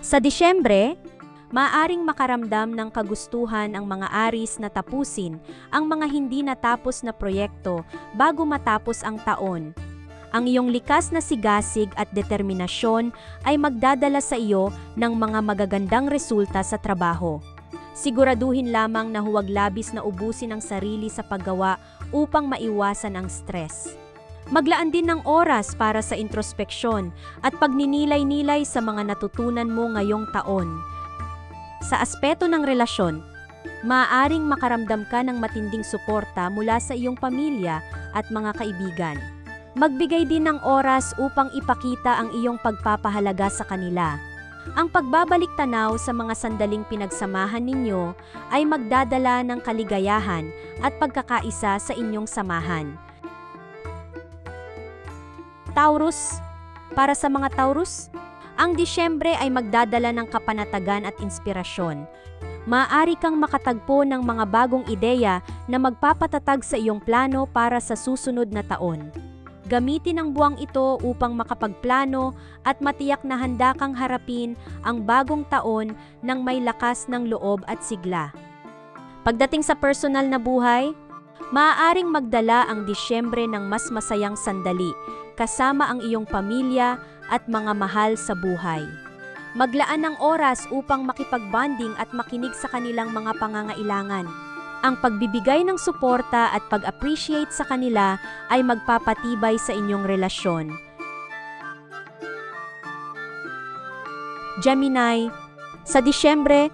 Sa Disyembre, maaring makaramdam ng kagustuhan ang mga Aris na tapusin ang mga hindi natapos na proyekto bago matapos ang taon. Ang iyong likas na sigasig at determinasyon ay magdadala sa iyo ng mga magagandang resulta sa trabaho. Siguraduhin lamang na huwag labis na ubusin ang sarili sa paggawa upang maiwasan ang stress. Maglaan din ng oras para sa introspeksyon at pagninilay-nilay sa mga natutunan mo ngayong taon. Sa aspeto ng relasyon, maaaring makaramdam ka ng matinding suporta mula sa iyong pamilya at mga kaibigan. Magbigay din ng oras upang ipakita ang iyong pagpapahalaga sa kanila. Ang pagbabalik tanaw sa mga sandaling pinagsamahan ninyo ay magdadala ng kaligayahan at pagkakaisa sa inyong samahan. Taurus. Para sa mga Taurus, ang Disyembre ay magdadala ng kapanatagan at inspirasyon. Maaari kang makatagpo ng mga bagong ideya na magpapatatag sa iyong plano para sa susunod na taon. Gamitin ang buwang ito upang makapagplano at matiyak na handa kang harapin ang bagong taon ng may lakas ng loob at sigla. Pagdating sa personal na buhay, maaaring magdala ang Disyembre ng mas masayang sandali kasama ang iyong pamilya at mga mahal sa buhay. Maglaan ng oras upang makipagbanding at makinig sa kanilang mga pangangailangan. Ang pagbibigay ng suporta at pag-appreciate sa kanila ay magpapatibay sa inyong relasyon. Gemini, sa Disyembre,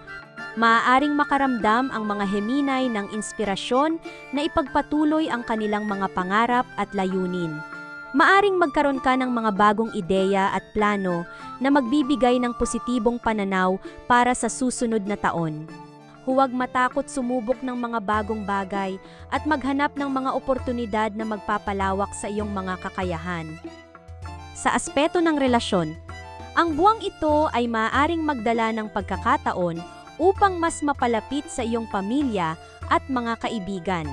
maaaring makaramdam ang mga Heminay ng inspirasyon na ipagpatuloy ang kanilang mga pangarap at layunin. Maaring magkaroon ka ng mga bagong ideya at plano na magbibigay ng positibong pananaw para sa susunod na taon. Huwag matakot sumubok ng mga bagong bagay at maghanap ng mga oportunidad na magpapalawak sa iyong mga kakayahan. Sa aspeto ng relasyon, ang buwang ito ay maaaring magdala ng pagkakataon upang mas mapalapit sa iyong pamilya at mga kaibigan.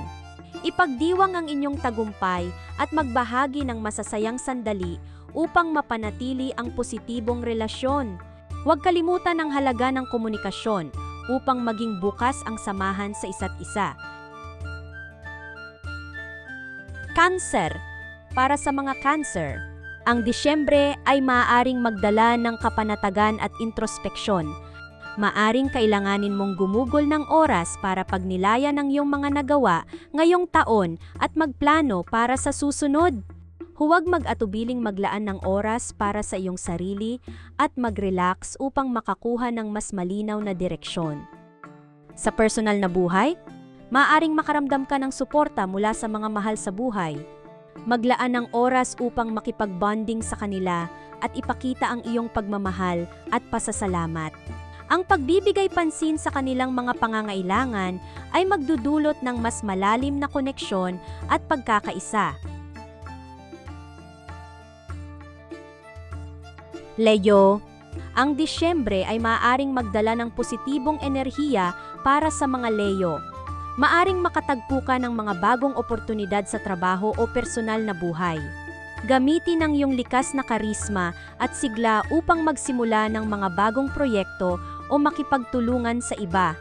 Ipagdiwang ang inyong tagumpay at magbahagi ng masasayang sandali upang mapanatili ang positibong relasyon. Huwag kalimutan ang halaga ng komunikasyon upang maging bukas ang samahan sa isa't isa. Cancer Para sa mga cancer, ang Disyembre ay maaaring magdala ng kapanatagan at introspeksyon. Maaring kailanganin mong gumugol ng oras para pagnilayan ang iyong mga nagawa ngayong taon at magplano para sa susunod. Huwag mag-atubiling maglaan ng oras para sa iyong sarili at mag-relax upang makakuha ng mas malinaw na direksyon. Sa personal na buhay, maaring makaramdam ka ng suporta mula sa mga mahal sa buhay. Maglaan ng oras upang makipagbonding sa kanila at ipakita ang iyong pagmamahal at pasasalamat. Ang pagbibigay pansin sa kanilang mga pangangailangan ay magdudulot ng mas malalim na koneksyon at pagkakaisa. Leo, ang Disyembre ay maaaring magdala ng positibong enerhiya para sa mga Leo. Maaring makatagpo ka ng mga bagong oportunidad sa trabaho o personal na buhay. Gamitin ang iyong likas na karisma at sigla upang magsimula ng mga bagong proyekto o makipagtulungan sa iba.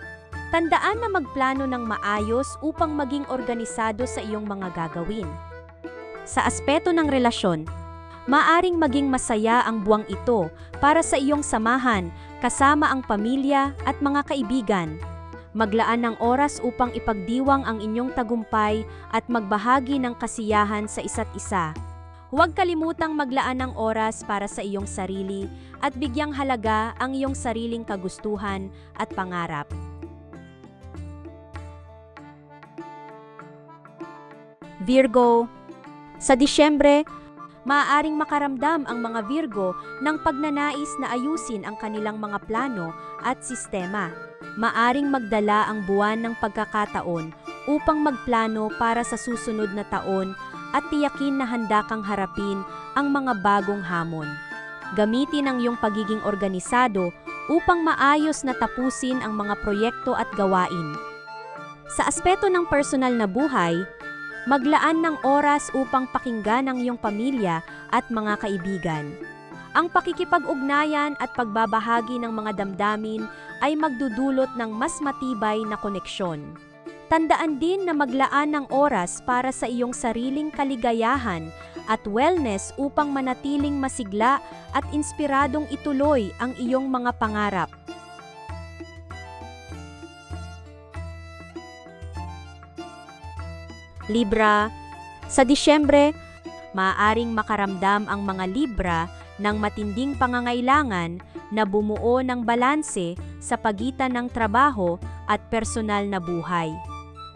Tandaan na magplano ng maayos upang maging organisado sa iyong mga gagawin. Sa aspeto ng relasyon, maaring maging masaya ang buwang ito para sa iyong samahan kasama ang pamilya at mga kaibigan. Maglaan ng oras upang ipagdiwang ang inyong tagumpay at magbahagi ng kasiyahan sa isa't isa. Huwag kalimutang maglaan ng oras para sa iyong sarili at bigyang halaga ang iyong sariling kagustuhan at pangarap. Virgo, sa Disyembre, maaaring makaramdam ang mga Virgo ng pagnanais na ayusin ang kanilang mga plano at sistema. Maaring magdala ang buwan ng pagkakataon upang magplano para sa susunod na taon at tiyakin na handa kang harapin ang mga bagong hamon. Gamitin ang iyong pagiging organisado upang maayos na tapusin ang mga proyekto at gawain. Sa aspeto ng personal na buhay, maglaan ng oras upang pakinggan ang iyong pamilya at mga kaibigan. Ang pakikipag-ugnayan at pagbabahagi ng mga damdamin ay magdudulot ng mas matibay na koneksyon. Tandaan din na maglaan ng oras para sa iyong sariling kaligayahan at wellness upang manatiling masigla at inspiradong ituloy ang iyong mga pangarap. Libra, sa Disyembre, maaaring makaramdam ang mga Libra ng matinding pangangailangan na bumuo ng balanse sa pagitan ng trabaho at personal na buhay.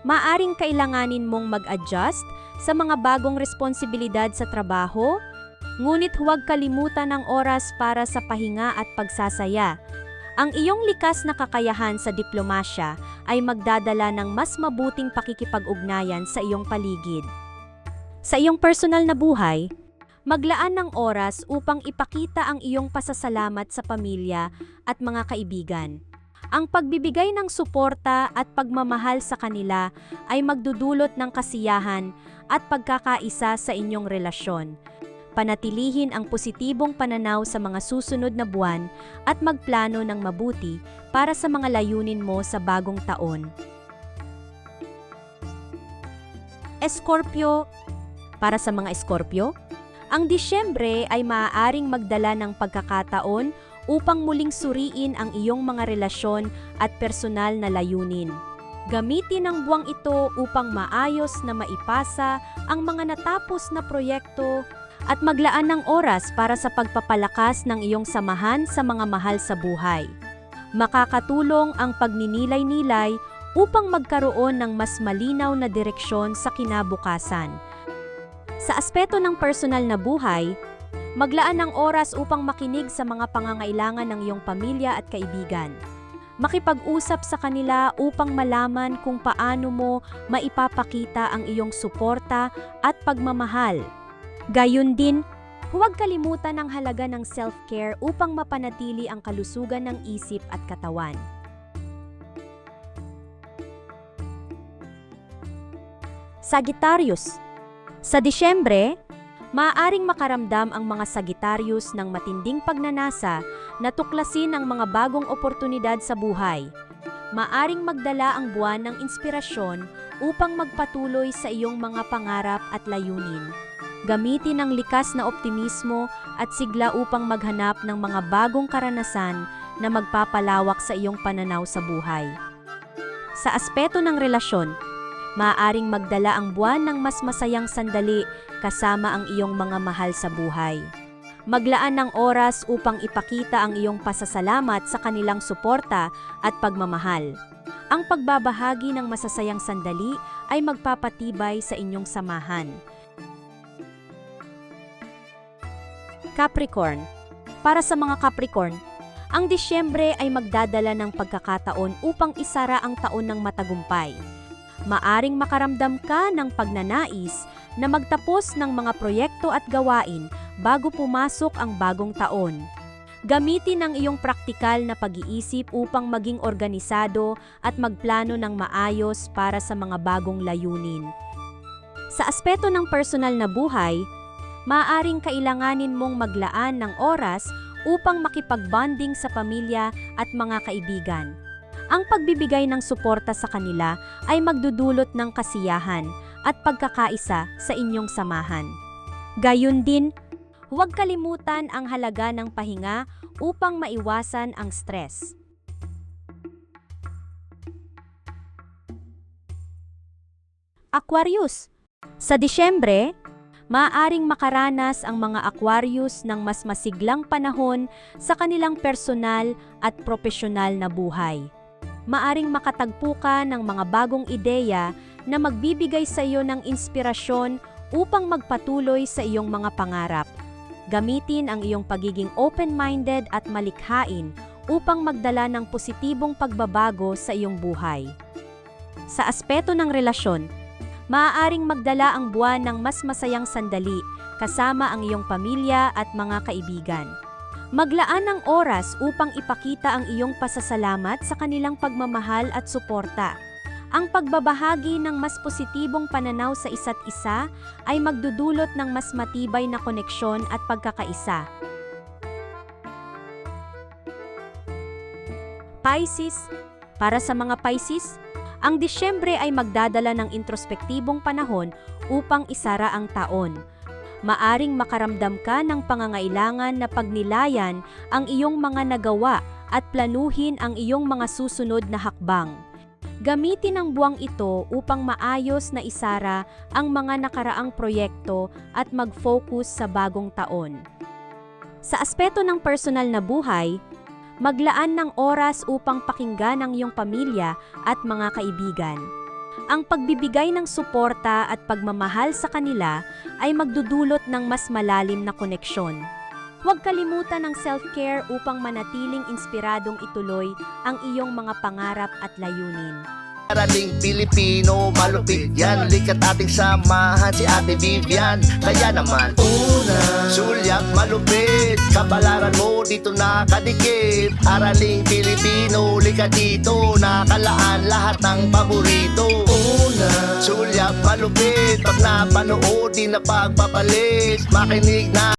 Maaring kailanganin mong mag-adjust sa mga bagong responsibilidad sa trabaho, ngunit huwag kalimutan ang oras para sa pahinga at pagsasaya. Ang iyong likas na kakayahan sa diplomasya ay magdadala ng mas mabuting pakikipag-ugnayan sa iyong paligid. Sa iyong personal na buhay, maglaan ng oras upang ipakita ang iyong pasasalamat sa pamilya at mga kaibigan. Ang pagbibigay ng suporta at pagmamahal sa kanila ay magdudulot ng kasiyahan at pagkakaisa sa inyong relasyon. Panatilihin ang positibong pananaw sa mga susunod na buwan at magplano ng mabuti para sa mga layunin mo sa bagong taon. Escorpio Para sa mga Escorpio, ang Disyembre ay maaaring magdala ng pagkakataon upang muling suriin ang iyong mga relasyon at personal na layunin. Gamitin ang buwang ito upang maayos na maipasa ang mga natapos na proyekto at maglaan ng oras para sa pagpapalakas ng iyong samahan sa mga mahal sa buhay. Makakatulong ang pagninilay-nilay upang magkaroon ng mas malinaw na direksyon sa kinabukasan. Sa aspeto ng personal na buhay, maglaan ng oras upang makinig sa mga pangangailangan ng iyong pamilya at kaibigan. Makipag-usap sa kanila upang malaman kung paano mo maipapakita ang iyong suporta at pagmamahal. Gayun din, huwag kalimutan ang halaga ng self-care upang mapanatili ang kalusugan ng isip at katawan. Sagittarius Sa Disyembre, maaaring makaramdam ang mga Sagittarius ng matinding pagnanasa na tuklasin ang mga bagong oportunidad sa buhay. Maaring magdala ang buwan ng inspirasyon upang magpatuloy sa iyong mga pangarap at layunin. Gamitin ang likas na optimismo at sigla upang maghanap ng mga bagong karanasan na magpapalawak sa iyong pananaw sa buhay. Sa aspeto ng relasyon, maaaring magdala ang buwan ng mas masayang sandali kasama ang iyong mga mahal sa buhay. Maglaan ng oras upang ipakita ang iyong pasasalamat sa kanilang suporta at pagmamahal. Ang pagbabahagi ng masasayang sandali ay magpapatibay sa inyong samahan. Capricorn Para sa mga Capricorn, ang Disyembre ay magdadala ng pagkakataon upang isara ang taon ng matagumpay. Maaring makaramdam ka ng pagnanais na magtapos ng mga proyekto at gawain bago pumasok ang bagong taon. Gamitin ang iyong praktikal na pag-iisip upang maging organisado at magplano ng maayos para sa mga bagong layunin. Sa aspeto ng personal na buhay, maaaring kailanganin mong maglaan ng oras upang makipagbonding sa pamilya at mga kaibigan. Ang pagbibigay ng suporta sa kanila ay magdudulot ng kasiyahan at pagkakaisa sa inyong samahan. Gayun din, huwag kalimutan ang halaga ng pahinga upang maiwasan ang stress. Aquarius Sa Disyembre, maaaring makaranas ang mga Aquarius ng mas masiglang panahon sa kanilang personal at profesional na buhay. Maaring makatagpo ka ng mga bagong ideya na magbibigay sa iyo ng inspirasyon upang magpatuloy sa iyong mga pangarap. Gamitin ang iyong pagiging open-minded at malikhain upang magdala ng positibong pagbabago sa iyong buhay. Sa aspeto ng relasyon, maaaring magdala ang buwan ng mas masayang sandali kasama ang iyong pamilya at mga kaibigan. Maglaan ng oras upang ipakita ang iyong pasasalamat sa kanilang pagmamahal at suporta. Ang pagbabahagi ng mas positibong pananaw sa isa't isa ay magdudulot ng mas matibay na koneksyon at pagkakaisa. Pisces Para sa mga Pisces, ang Disyembre ay magdadala ng introspektibong panahon upang isara ang taon. Maaring makaramdam ka ng pangangailangan na pagnilayan ang iyong mga nagawa at planuhin ang iyong mga susunod na hakbang. Gamitin ang buwang ito upang maayos na isara ang mga nakaraang proyekto at mag-focus sa bagong taon. Sa aspeto ng personal na buhay, maglaan ng oras upang pakinggan ang iyong pamilya at mga kaibigan. Ang pagbibigay ng suporta at pagmamahal sa kanila ay magdudulot ng mas malalim na koneksyon. Huwag kalimutan ang self-care upang manatiling inspiradong ituloy ang iyong mga pangarap at layunin. Parating Pilipino, malupit yan. Likat ating samahan si Ate Vivian. Kaya naman Una Sulyak malupit. Kabalaran mo dito nakadikit. Araling Pilipino, likat dito. Nakalaan lahat ng paborito. Una Sulyak malupit. Pag napanood, di na pagpapalit. Makinig na